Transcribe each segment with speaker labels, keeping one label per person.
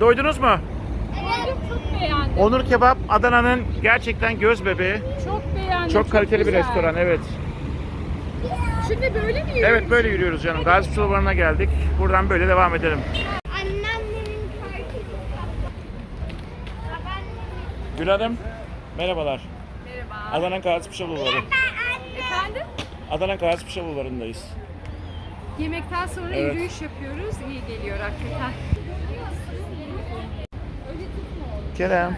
Speaker 1: Doydunuz mu?
Speaker 2: Evet. Çok beğendim.
Speaker 1: Onur Kebap Adana'nın gerçekten göz bebeği.
Speaker 2: Çok beğendim.
Speaker 1: Çok kaliteli bir
Speaker 2: güzel.
Speaker 1: restoran evet.
Speaker 2: Şimdi böyle mi yürüyoruz?
Speaker 1: Evet böyle yürüyoruz canım. Gazi Çulvarı'na geldik. Buradan böyle devam edelim. Gül Hanım merhabalar.
Speaker 2: Merhaba.
Speaker 1: Adana Gazi Paşa Bulvarı.
Speaker 2: Efendim?
Speaker 1: Adana Gazi Paşa Bulvarı'ndayız.
Speaker 2: Yemekten sonra
Speaker 1: Evet.
Speaker 2: yürüyüş yapıyoruz. İyi geliyor hakikaten.
Speaker 1: Kerem.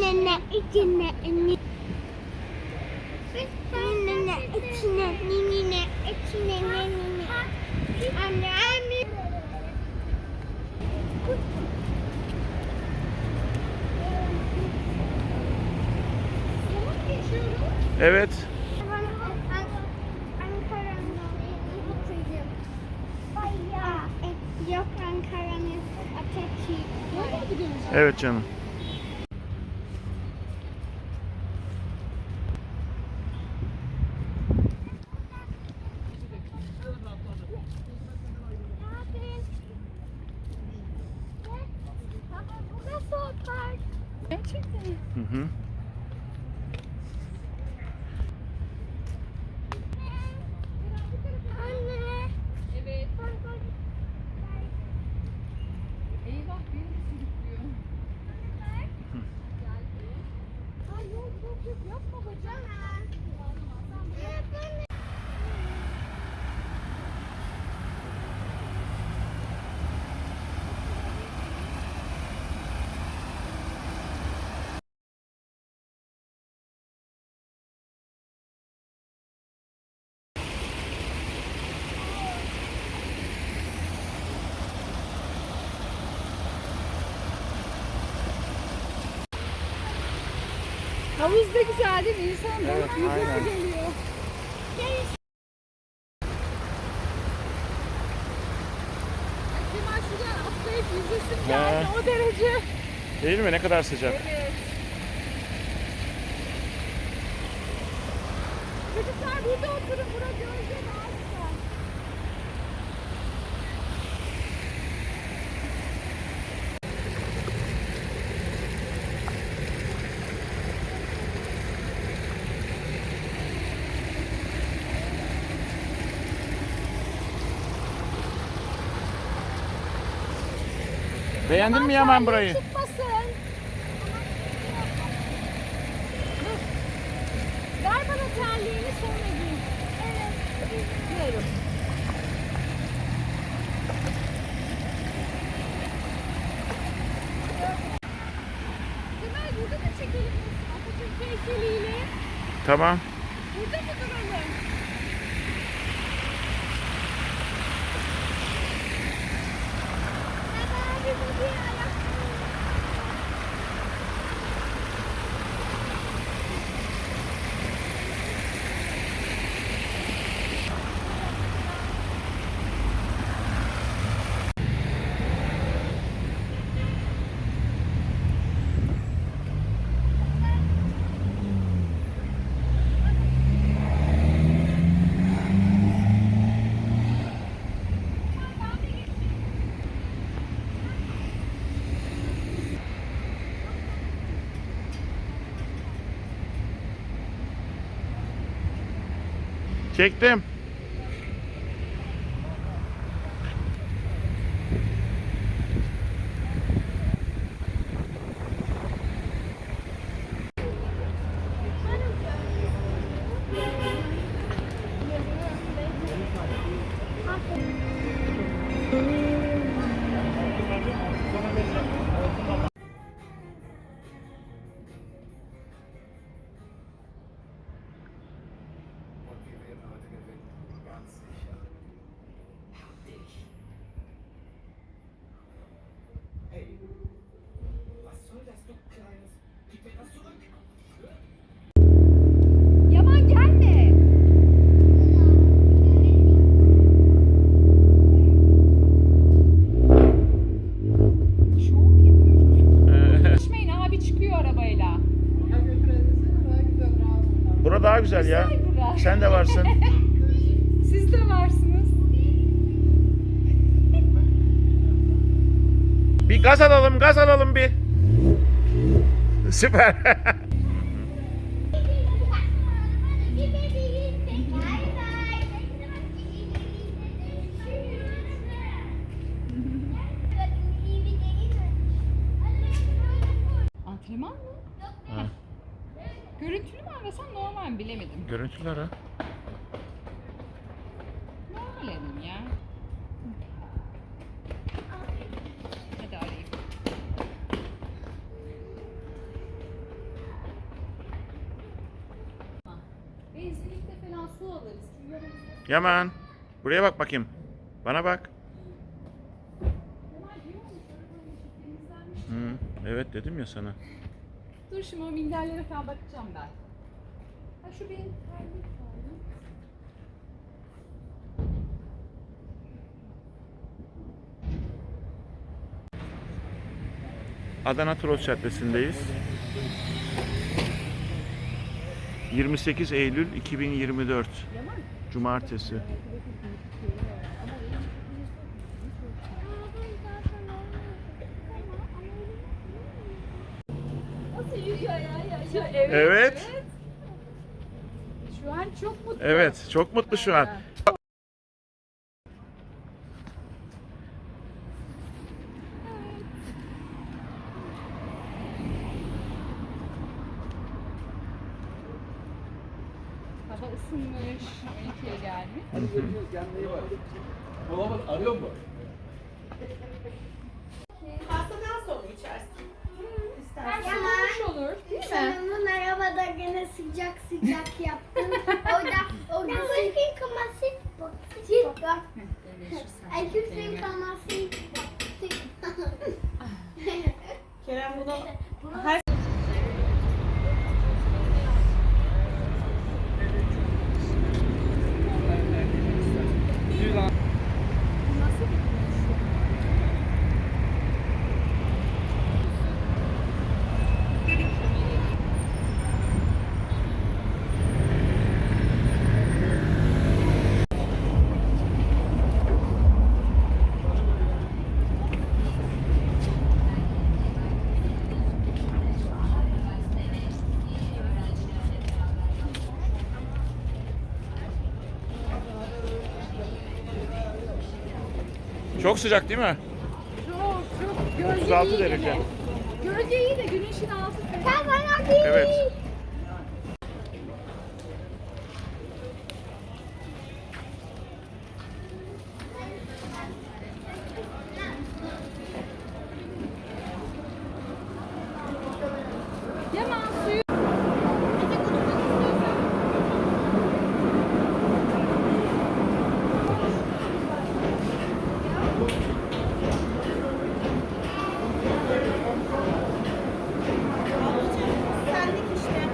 Speaker 3: Nene içine ni. Nene içine ni ni ne içine ne ni ni. Anne anne.
Speaker 1: Evet. Evet canım.
Speaker 2: Gerçekten.
Speaker 1: Hı hı.
Speaker 3: Anne.
Speaker 2: Evet. Eyvah beni de sürüklüyor.
Speaker 3: Ay yok yok yok yapma bacım.
Speaker 2: Havuz da güzel değil mi? İnsan
Speaker 1: Evet, aynen.
Speaker 2: geliyor. Kemal şuradan atlayıp yüzesim geldi
Speaker 1: He.
Speaker 2: o derece.
Speaker 1: Değil mi? Ne kadar sıcak.
Speaker 2: Evet. Çocuklar burada oturun. Bura gölge daha güzel.
Speaker 1: Beğendin mi Yaman burayı?
Speaker 2: Çıkmasın. Dur. Ver bana terliğini sonra giy. Evet. Kemal burada da çekelim. Atatürk heykeliyle.
Speaker 1: Tamam. Çektim.
Speaker 2: Thank you.
Speaker 1: Sen de varsın.
Speaker 2: Siz de varsınız.
Speaker 1: Bir gaz alalım, gaz alalım bir. Süper.
Speaker 2: bilemedim.
Speaker 1: Görüntüler ha.
Speaker 2: Normal dedim ya. Hadi arayayım. Benzinlikte falan su alırız.
Speaker 1: Yaman. Buraya bak bakayım. Bana bak. Hı, evet dedim ya sana.
Speaker 2: Dur şimdi o minderlere falan bakacağım ben. Ha şu benim terlik var.
Speaker 1: Adana Toros Caddesi'ndeyiz. 28 Eylül 2024 Cumartesi.
Speaker 2: Nasıl yürüyor ya? ya evet,
Speaker 1: Evet.
Speaker 2: Çok mutlu.
Speaker 1: Evet, çok mutlu şu an.
Speaker 2: Hava ısınmış. 12'ye gelmiş.
Speaker 4: Arıyor mu?
Speaker 5: Pastadan sonra içersin.
Speaker 2: Isınmış olur değil mi?
Speaker 3: Sanırım arabada gene sıcak sıcak yaptın. orada orada sıcak ama sıcak. Sıcak. I keep saying ama sıcak.
Speaker 5: Kerem bunu
Speaker 1: Çok sıcak değil mi?
Speaker 2: Çok çok gölge
Speaker 1: 36
Speaker 2: iyi
Speaker 1: derece.
Speaker 2: Gölge iyi de güneşin altı.
Speaker 3: Sen bana değil.
Speaker 1: Evet.
Speaker 2: Yaman suyu.
Speaker 5: sendik işte.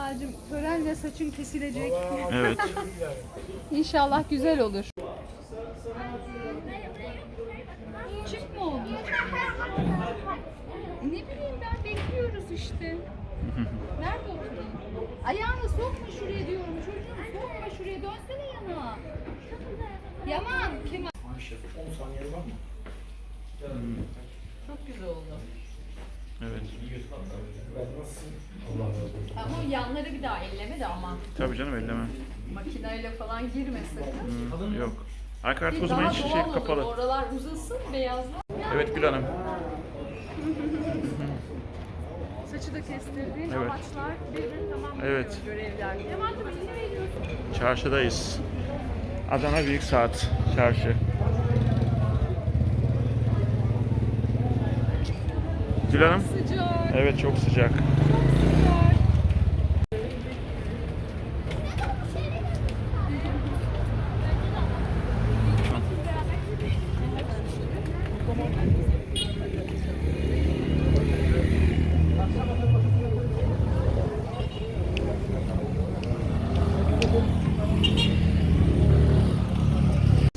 Speaker 2: Kemal'cim törenle saçın kesilecek.
Speaker 1: Evet.
Speaker 2: İnşallah güzel olur. Çık mı oldu? Ne bileyim ben bekliyoruz işte. Nerede oturayım? Ayağını sokma şuraya diyorum çocuğum sokma şuraya dönsene yana. Yaman Kemal. Çok güzel oldu.
Speaker 1: Evet.
Speaker 2: Ama yanları bir daha elleme de ama.
Speaker 1: Tabii canım elleme.
Speaker 2: Makineyle falan girme sakın.
Speaker 1: Hı, yok. Arka artık hiç şey
Speaker 2: olur.
Speaker 1: kapalı.
Speaker 2: Oralar uzasın beyazlar.
Speaker 1: Evet Gül Hanım.
Speaker 2: Saçı da kestirdiğin
Speaker 1: Evet.
Speaker 2: amaçlar birbirini tamamlıyor
Speaker 1: Evet.
Speaker 2: görevler. Veriyorsun?
Speaker 1: Çarşıdayız. Adana Büyük Saat Çarşı. Gül Hanım.
Speaker 2: Sıcak.
Speaker 1: Evet çok sıcak.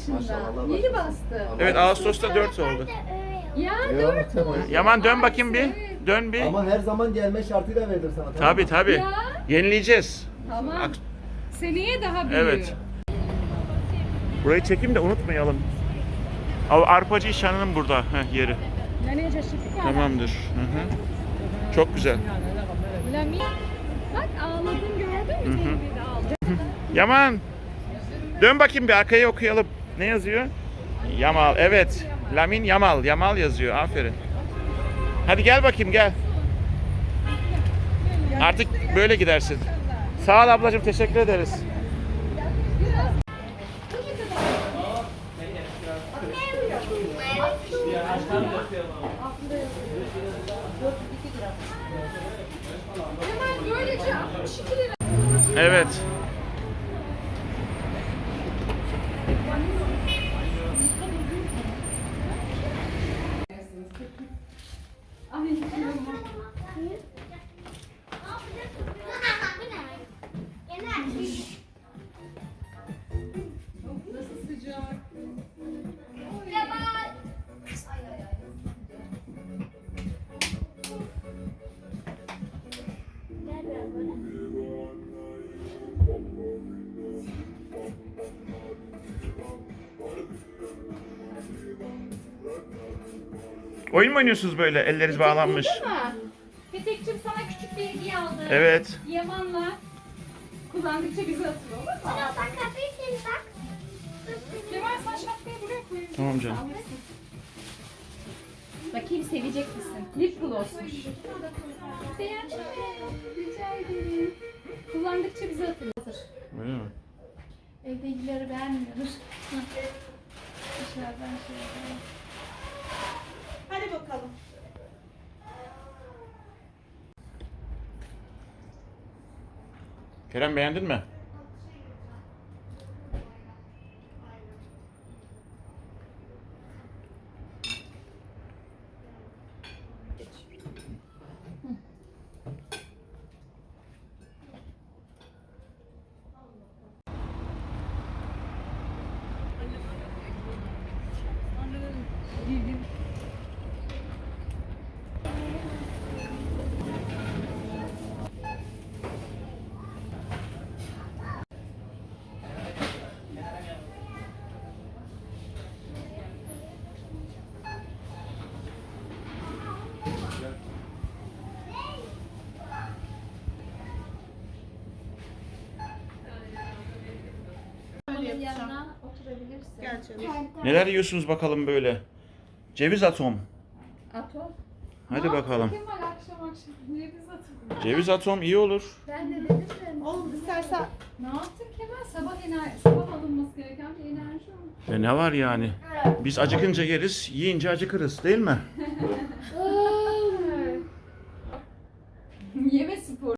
Speaker 2: Çok sıcak. Yeni bastı.
Speaker 1: Evet Ağustos'ta 4 oldu.
Speaker 2: Ya dört
Speaker 4: tamam.
Speaker 1: Yaman dön bakayım bir.
Speaker 2: Evet.
Speaker 1: Dön bir.
Speaker 4: Ama her zaman gelme şartıyla verilir sana. tamam
Speaker 1: Tabi
Speaker 4: mı?
Speaker 1: tabi.
Speaker 2: Ya.
Speaker 1: Yenileyeceğiz.
Speaker 2: Tamam.
Speaker 1: Ak-
Speaker 2: Seneye daha büyüğü.
Speaker 1: Evet. Burayı çekeyim de unutmayalım. Av Arpacı İşhanı'nın burada heh, yeri. Tamamdır. Hı hı. Çok güzel.
Speaker 2: Lami. Bak ağladın gördün mü? Teyze de ağladı.
Speaker 1: Yaman. Dön bakayım bir arkaya okuyalım. Ne yazıyor? Yamal. Evet. Lamin Yamal. Yamal yazıyor. Aferin. Hadi gel bakayım gel. Artık böyle gidersin. Sağ ol ablacığım teşekkür ederiz.
Speaker 2: Hemen böylece 62 lira.
Speaker 1: Evet. Oyun mu oynuyorsunuz böyle elleriniz bağlanmış?
Speaker 2: Petek'cim sana küçük bir hediye aldım.
Speaker 1: Evet.
Speaker 2: Yaman'la kullandıkça bizi hatır olur mu? Kemal sen şapkayı buraya koyun.
Speaker 1: Tamam canım.
Speaker 2: Bakayım sevecek misin? Lip glossmuş. Beğendin mi? Rica ederim. Kullandıkça bizi hatırlatır.
Speaker 1: Öyle mi?
Speaker 2: Evdekileri beğenmiyordur. Dışarıdan şey yapalım.
Speaker 5: Hadi bakalım.
Speaker 1: Kerem beğendin mi?
Speaker 2: Yanına oturabilirsin.
Speaker 5: Gel.
Speaker 1: Neler yiyorsunuz bakalım böyle? Ceviz atom.
Speaker 2: Ato.
Speaker 1: Hadi bakalım.
Speaker 2: Kemal akşam akşam ceviz atın.
Speaker 1: Ceviz atom iyi olur.
Speaker 2: Ben de dedim de.
Speaker 5: Oğlum istersen
Speaker 2: Ne yaptın Kemal? Sabah enerji, sabah alınması gereken bir enerji o.
Speaker 1: E ne var yani? Biz acıkınca yeriz, yiyince acıkırız değil mi?